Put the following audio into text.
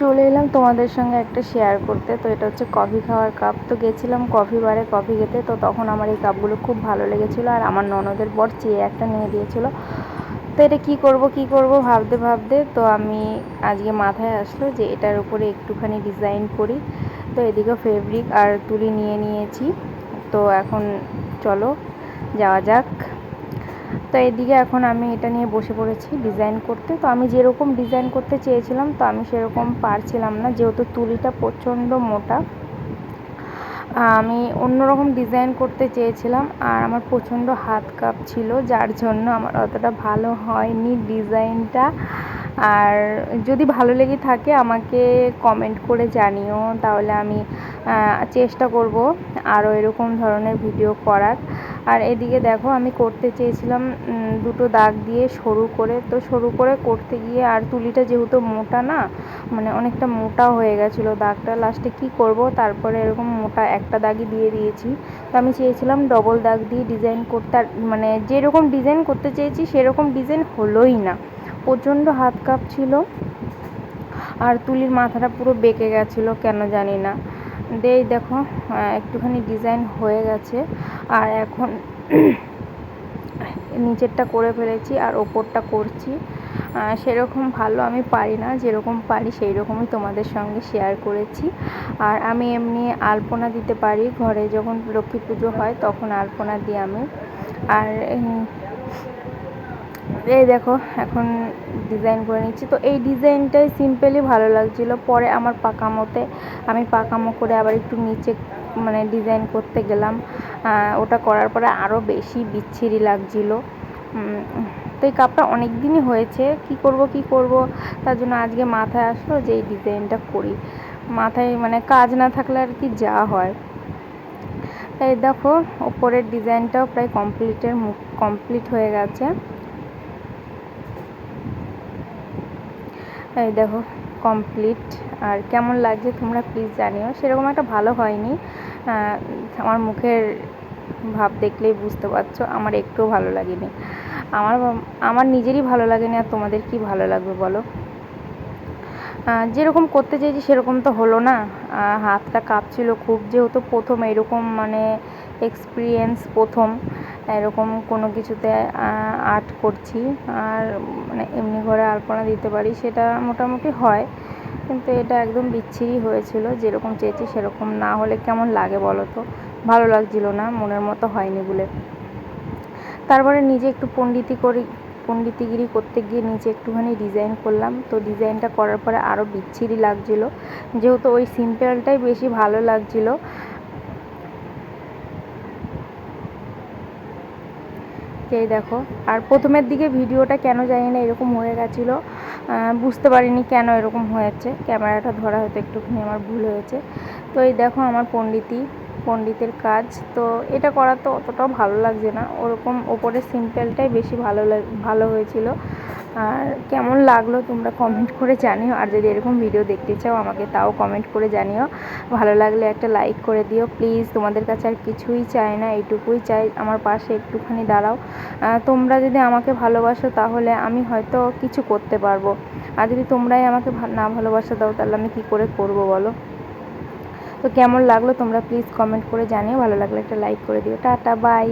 চলে এলাম তোমাদের সঙ্গে একটা শেয়ার করতে। তো এটা হচ্ছে কফি খাওয়ার কাপ তো গেছিলাম কফি বারে কফি খেতে। তো তখন আমার এই কাপগুলো খুব ভালো লেগেছিলো আর আমার ননদের বর চেয়ে একটা নিয়ে দিয়েছিলো। তো এটা কী করব, কি করব ভাবতে ভাবতে তো আমি আজকে মাথায় আসলো যে এটার উপরে একটুখানি ডিজাইন করি। তো এদিকে ফেব্রিক আর তুলি নিয়ে নিয়েছি। তো এখন চলো, যাওয়া যাক। তো এদিকে এখন আমি এটা নিয়ে বসে পড়েছি ডিজাইন করতে। তো আমি যেরকম ডিজাইন করতে চেয়েছিলাম, তো আমি সেরকম পারছিলাম না। যেহেতু তুলিটা প্রচণ্ড মোটা, আমি অন্যরকম ডিজাইন করতে চেয়েছিলাম আর আমার প্রচণ্ড হাত কাপ ছিল, যার জন্য আমার অতটা ভালো হয়নি ডিজাইনটা আর যদি ভালো লেগে থাকে আমাকে কমেন্ট করে জানিও, তাহলে আমি চেষ্টা করব আরও এরকম ধরনের ভিডিও করার। আর এদিকে দেখো আমি করতে চেয়েছিলাম দুটো দাগ দিয়ে সরু করে। তো সরু করে করতে গিয়ে আর তুলিটা যেহেতু মোটা না মানে অনেকটা মোটা হয়ে গেছিল দাগটা। লাস্টে কি করব? তারপরে এরকম মোটা একটা দাগই দিয়ে দিয়েছি। তো আমি চেয়েছিলাম ডবল দাগ দিয়ে ডিজাইন করতে। আর মানে যেরকম ডিজাইন করতে চেয়েছি, সেরকম ডিজাইন হলোই না। প্রচণ্ড হাত কাঁপছিল। আর তুলির মাথাটা পুরো বেঁকে গেছিল, কেন জানি না। দেই দেখো একটুখানি ডিজাইন হয়ে গেছে। আর এখন নিচেরটা করে ফেলেছি আর ওপরটা করছি। সেরকম ভালো আমি পারি না, যেরকম পারি সেই রকমই তোমাদের সঙ্গে শেয়ার করেছি। আর আমি এমনি আলপনা দিতে পারি, ঘরে যখন লক্ষ্মী পুজো হয় তখন আলপনা দিই আমি। আর এই দেখো, এখন ডিজাইন করে নিচ্ছি। তো এই ডিজাইনটাই সিম্পলি ভালো লাগছিল। পরে আমার পাকামোতে আমি পাকামো করে আবার একটু নিচে মানে ডিজাইন করতে গেলাম। ওটা করার পরে আরও বেশি বিচ্ছিরি লাগছিল। তো এই কাপটা অনেক দিনই হয়েছে। কি করব কি করব? তার জন্য আজকে মাথায় আসলো যে এই ডিজাইনটা করি। মাথায় মানে কাজ না থাকলে আর কি যা হয়। তাই দেখো, ওপরের ডিজাইনটাও প্রায় কমপ্লিটের মুখ কমপ্লিট হয়ে গেছে। এই দেখো কমপ্লিট আর কেমন লাগছে তোমরা প্লিজ জানিও। সেরকম একটা ভালো হয়নি। আমার মুখের ভাব দেখলেই বুঝতে পারছ, আমার একটুও ভালো লাগেনি। আমার আমার নিজেরই ভালো লাগেনি, আর তোমাদের কি ভালো লাগবে বলো? যেরকম করতে চেয়েছি সেরকম তো হলো না। হাতটা কাঁপছিল খুব, যেহেতু প্রথম এরকম মানে এক্সপিরিয়েন্স প্রথম। এরকম কোনো কিছুতে আর্ট করছি। আর মানে এমনি ঘরে আলপনা দিতে পারি, সেটা মোটামুটি হয়। কিন্তু এটা একদম বিচ্ছিরি হয়েছিল, যেরকম চেয়েছি সেরকম না হলে কেমন লাগে বলো তো? ভালো লাগছিল না, মনের মতো হয়নি বলে। তারপরে নিজে একটু পণ্ডিতি করি, পণ্ডিতিগিরি করতে গিয়ে নিচে একটুখানি ডিজাইন করলাম। তো ডিজাইনটা করার পরে আরও বিচ্ছিরি লাগছিল। যেহেতু ওই সিম্পলটাই বেশি ভালো লাগছিল এই দেখো। আর প্রথমের দিকে ভিডিওটা কেন জানি না, এরকম হয়ে গেছিল। বুঝতে পারিনি কেন এরকম হয়েছে। ক্যামেরাটা ধরা হয়তো একটুখানি আমার ভুল হয়েছে। তো এই দেখো আমার পণ্ডিতি পণ্ডিতের কাজ। তো এটা করা তো অতটাও ভালো লাগছে না। ওরকম ওপরে সিম্পলটাই বেশি ভালো ভালো হয়েছিল। আর কেমন লাগল তোমরা কমেন্ট করে জানিও। আর যদি এরকম ভিডিও দেখতে চাও আমাকে তাও কমেন্ট করে জানিও। ভালো লাগলে একটা লাইক করে দিও। প্লিজ তোমাদের কাছে আর কিছুই চাই না, এইটুকুই চাই। আমার পাশে একটুখানি দাঁড়াও। তোমরা যদি আমাকে ভালোবাসো তাহলে আমি হয়তো কিছু করতে পারব। আর যদি তোমরাই আমাকে না ভালোবাসা দাও তাহলে আমি কী করে করব বলো? তো কেমন লাগল তোমরা প্লিজ কমেন্ট করে জানিও। ভালো লাগলে একটা লাইক করে দিও। Tata bye